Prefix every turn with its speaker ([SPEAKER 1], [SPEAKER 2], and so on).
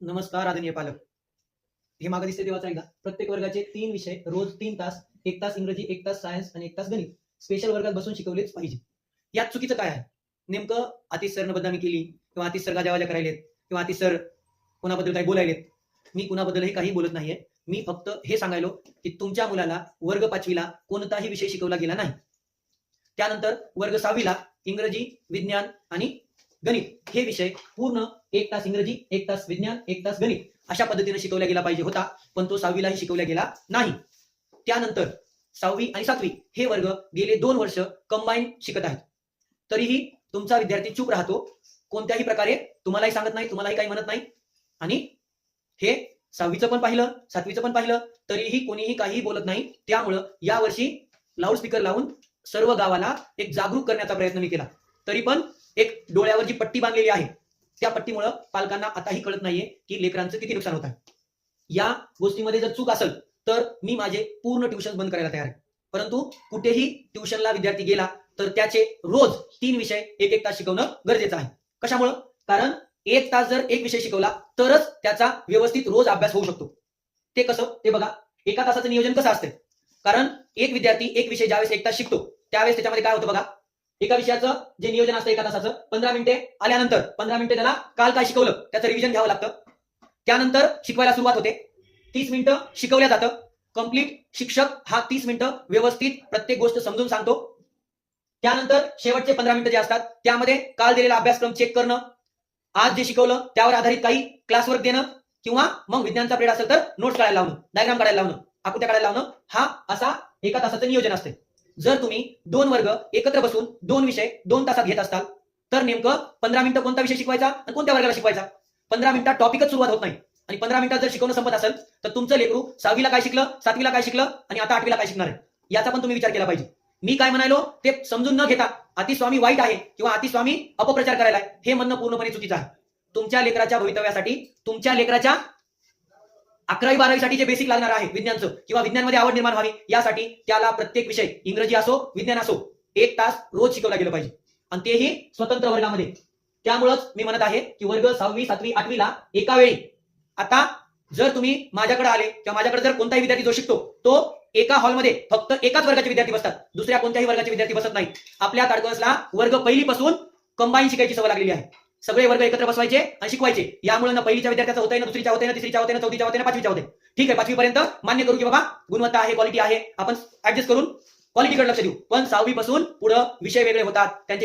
[SPEAKER 1] नमस्कार आदरणीय पालक. हे मागे दिसते तेव्हाच एकदा. प्रत्येक वर्गाचे तीन विषय रोज तीन तास एक तास इंग्रजी एक तास सायन्स आणि एक तास गणित. स्पेशल वर्गात बसून शिकवलेच पाहिजे. यात चुकीचं काय आहे? नेमकं आतिश सरनं बदनामी केली किंवा आतिश सर गाजावाजा करायलेत किंवा आतिश सर कोणाबद्दल काही बोलायलेत. मी कुणाबद्दलही काही बोलत नाहीये. मी फक्त हे सांगायलो की तुमच्या मुलाला वर्ग पाचवीला कोणताही विषय शिकवला गेला नाही. त्यानंतर वर्ग सहावीला इंग्रजी विज्ञान आणि गणित. हे विषय पूर्ण एक तास इंग्रजी एक तास विज्ञान एक तास गणित अशा पद्धतीने शिकवला गेला पाहिजे होता पण तो सहावीलाही शिकवला गेला नाही. त्यानंतर सहावी आणि सातवी हे वर्ग गेले दोन वर्ष कंबाईन शिकत आहेत. तरीही तुमचा विद्यार्थी चूप राहतो कोणत्याही प्रकारे तुम्हालाही सांगत नाही तुम्हालाही काही म्हणत नाही. आणि हे सहावीचं पण पाहिलं सातवीचं पण पाहिलं तरीही कोणीही काहीही बोलत नाही. त्यामुळं यावर्षी लाऊडस्पीकर लावून सर्व गावाला एक जागरूक करण्याचा प्रयत्न मी केला. तरी पण एक डोळ्यावर जी पट्टी बांधलेली आहे. त्या पट्टीमुळं पालकांना आताही कळत नाहीये की लेकरांचं किती नुकसान होत. आहे या गोष्टीमध्ये जर चूक असेल तर मी माझे पूर्ण ट्युशन बंद करायला तयार आहे. परंतु कुठेही ट्युशनला विद्यार्थी गेला तर त्याचे रोज तीन विषय एक एक तास शिकवणं गरजेचं आहे. कशामुळं? कारण एक तास जर एक विषय शिकवला तरच त्याचा व्यवस्थित रोज अभ्यास होऊ शकतो. ते कसं? ते बघा एका तासाचं नियोजन कसं असते कारण एक विद्यार्थी एक विषय ज्यावेळेस एक तास शिकतो त्यावेळेस त्याच्यामध्ये काय होतं बघा? एका विषयाचं जे नियोजन असतं एका तासाचं पंधरा मिनिटे आल्यानंतर पंधरा मिनिटे त्याला काल काय शिकवलं त्याचं रिव्हिजन घ्यावं लागतं. त्यानंतर शिकवायला सुरुवात होते. तीस मिनिटं शिकवल्या जातं. कंप्लीट शिक्षक हा तीस मिनिटं व्यवस्थित प्रत्येक गोष्ट समजून सांगतो. त्यानंतर शेवटचे पंधरा मिनिटं जे असतात त्यामध्ये काल दिलेला अभ्यासक्रम चेक करणं आज जे शिकवलं त्यावर आधारित काही क्लासवर्क देणं किंवा मग विज्ञानचा पिरियड असेल तर नोट्स काढायला लावणं डायग्राम काढायला लावणं आकृत्या काढायला लावणं हा असा एका तासाचं नियोजन असते जर तुम्ही दोन वर्ग एकत्र बसून दोन विषय दोन तासात घेत असताल तर नेमकं पंधरा मिनिटं कोणता विषय शिकवायचा आणि कोणत्या वर्गाला शिकवायचा? पंधरा मिनिटात टॉपिकच सुरुवात होत नाही. आणि पंधरा मिनिटात जर शिकवणं संपत असेल तर तुमचं लेकरू सहावीला काय शिकलं सातवीला काय शिकलं आणि आता आठवीला काय शिकणार आहे? याचा पण तुम्ही विचार केला पाहिजे. मी काय म्हणालो ते समजून न घेता अतिस्वामी वाईट आहे किंवा अतिस्वामी अपप्रचार करायला आहे हे म्हणणं पूर्णपणे चुकीचं आहे. तुमच्या लेकराच्या भवितव्यासाठी तुमच्या लेकराच्या अकरावी बारावीसाठी जे बेसिक लागणार आहे विज्ञानचं किंवा विज्ञानमध्ये आवड निर्माण व्हावी यासाठी त्याला प्रत्येक विषय इंग्रजी असो विज्ञान असो एक तास रोज शिकवला गेलं पाहिजे. आणि तेही स्वतंत्र वर्गामध्ये. त्यामुळंच मी म्हणत आहे की वर्ग सहावी सातवी आठवीला एका वेळी. आता जर तुम्ही माझ्याकडे आले किंवा माझ्याकडे जर कोणताही विद्यार्थी जो शिकतो तो एका हॉलमध्ये फक्त एकाच वर्गाचे विद्यार्थी बसतात. दुसऱ्या कोणत्याही वर्गाचे विद्यार्थी बसत नाही आपल्या ताडकळसला वर्ग पहिलीपासून कंबाईन शिकायची सवय लागलेली आहे. सगळे वर्ग एकत्र बसवायचे आणि शिकवायचे. यामुळे ना पहिलीच्या विद्यार्थ्याचं होतंय ना दुसरीच्या होते ना तिसरीच्या होते ना चौथीच्या होते ना पाचवीच्या होते ठीक आहे पाचवीपर्यंत मान्य करू की बाबा गुणवत्ता आहे क्वालिटी आहे. आपण ऍडजस्ट करून क्वालिटीकडे लक्ष देऊ. पण सहावी पासून पुढे विषय वेगळे होतात. त्यांचे